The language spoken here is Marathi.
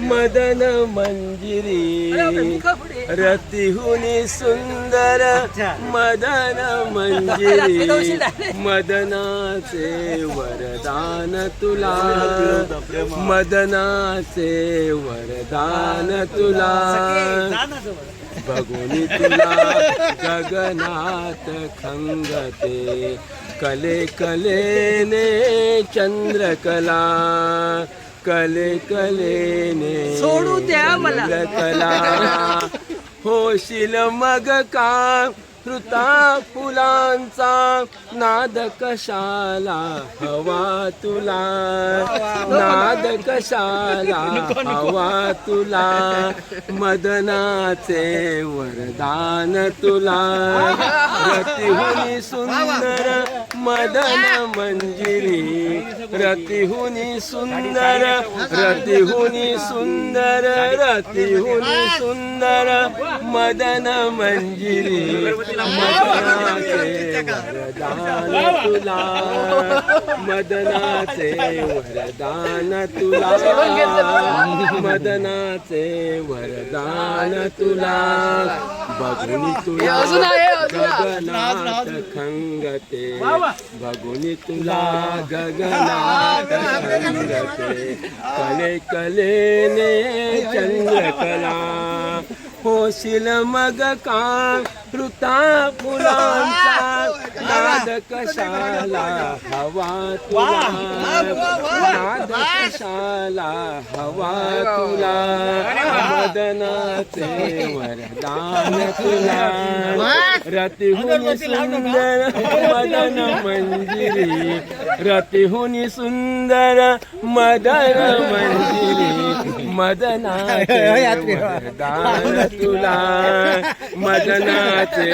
मदन मंजिरी रतिहुनी सुंदर मदन मंजिरी मदनाचे वरदान तुला. मदनाचे वरदान तुला. बघुनी तुला गगनात खंगते कले कलेने चंद्रकला. कले कलेने सोडू द्या मला. कला होशील मग का ऋता फुलांचा नाद कशाला हवा तुला? नाद कशाला हवा तुला? मदनाचे वरदान तुला. रतिहुनी सुंदर मदन मंजिरी. रतिहुनी सुंदर रतिहुनी सुंदर रतिहुनी सुंदर मदन मंजिरी. वरदान तुला मदनाचे वरदान तुला. मदनाचे वरदान तुला. बघुनी तुला गगनात खंगते. बघुनी तुला गगनात खंगते. कले कलेने चंद्रकला. होशील मग का? ऋता फुलांचा नाद कशाला हवा तुला? नाद कशाला हवा तुला? मदनाचे वरदान तुला. रतिहुनी सुंदर मदन मंजिरी. रतिहुनी सुंदर मदन मंजिरी. मदनाचे वरदान तुला मदनाचे.